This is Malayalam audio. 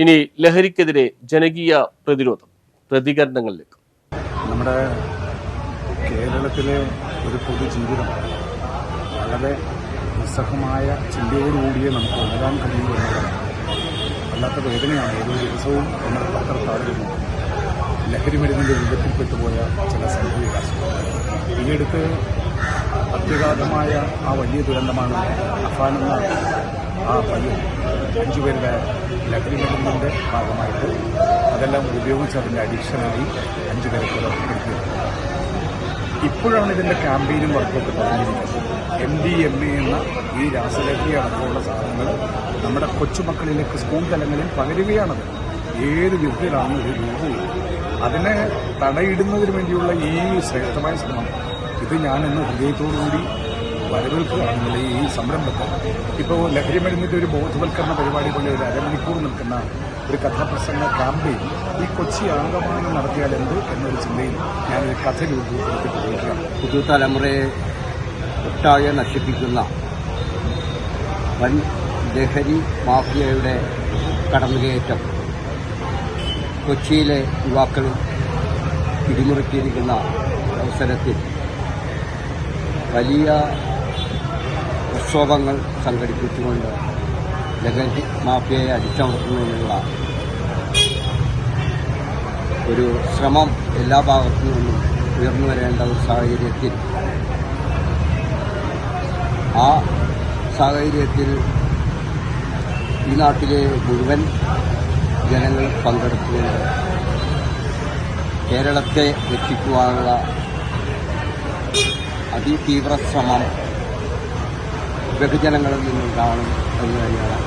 ഇനി ലഹരിക്കെതിരെ ജനകീയ പ്രതിരോധം പ്രതികരണങ്ങളിലേക്ക്. നമ്മുടെ കേരളത്തിലെ ഒരു പൊതുജീവിതം വളരെ നിസ്സഹമായ ചിന്തയോടുകൂടിയേ നമുക്ക് ഉണരാൻ കഴിയൂ എന്നുള്ളതാണ് വല്ലാത്ത വേദനയാണ് ഓരോ ദിവസവും നമ്മൾ പത്രത്താളുകൾ നോക്കുന്നത്. ലഹരി മരുന്നിന്റെ വിപത്തിൽപ്പെട്ടുപോയ ചില സംഭവികാശം ഈ അടുത്ത് അത്യഗാധമായ ആ വലിയ ദുരന്തമാണ് അഫാൻ എന്ന ആ പയ്യൻ. അഞ്ചുപേരുടെ പേരുടെ മരുന്നിന്റെ ഭാഗമായിട്ട് അതെല്ലാം ഉപയോഗിച്ച് അതിന്റെ അഡീഷണലി അഞ്ചു പേരെ കൂടെ ഇപ്പോഴാണ് ഇതിന്റെ ക്യാമ്പയിനും വർക്കൊക്കെ തുടങ്ങിയിരിക്കുന്നത്. എം ഡി എം എ എന്ന ഈ രാസലഹരി അടക്കമുള്ള സാധനങ്ങൾ നമ്മുടെ കൊച്ചുമക്കളിലേക്ക് സ്കൂൾ തലങ്ങളിൽ പകരുകയാണത്. ഏത് വിധത്തിലാണ് ഒരു രൂപവും അതിനെ തടയിടുന്നതിന് വേണ്ടിയുള്ള ഈ ശ്രേഷ്ഠമായ ശ്രമം. ഇത് ഞാനിന്ന് ഹൃദയത്തോടുകൂടി വരവേൽക്കുകയാണെന്നുള്ള ഈ സംരംഭത്തെ ഇപ്പോൾ ലഹരി മരുന്നിന്റെ ഒരു ബോധവൽക്കരണ പരിപാടി പോലെ ഒരു അരമണിക്കൂർ നിൽക്കുന്ന ഒരു കഥാപ്രസംഗ ക്യാമ്പയിൻ ഈ കൊച്ചി ആകമാനം നടത്തിയാൽ എന്ത് എന്നൊരു ചിന്തയിൽ ഞാനൊരു കഥ രൂപപ്പെടുത്തി പോവുകയാണ് പുതുതലമുറയെ ഒട്ടാകെ നശിപ്പിക്കുന്ന വൻ ലഹരി മാഫിയയുടെ കടന്നുകയറ്റം. കൊച്ചിയിലെ യുവാക്കൾ പിടിമുറുക്കിയിരിക്കുന്ന അവസരത്തിൽ വലിയ പ്രക്ഷോഭങ്ങൾ സംഘടിപ്പിച്ചുകൊണ്ട് ലഹരി മാഫിയയെ അടിച്ചമർത്തുന്നതിനുള്ള ഒരു ശ്രമം എല്ലാ ഭാഗത്തു നിന്നും ഉയർന്നു വരേണ്ട ഒരു സാഹചര്യത്തിൽ ആ സാഹചര്യത്തിൽ ഈ നാട്ടിലെ മുഴുവൻ ജനങ്ങൾ പങ്കെടുത്തുകൊണ്ട് കേരളത്തെ രക്ഷിക്കുവാനുള്ള അതിതീവ്ര ശ്രമം ബഹുജനങ്ങളിൽ നിന്നുണ്ടാവണം എന്ന് തന്നെയാണ്.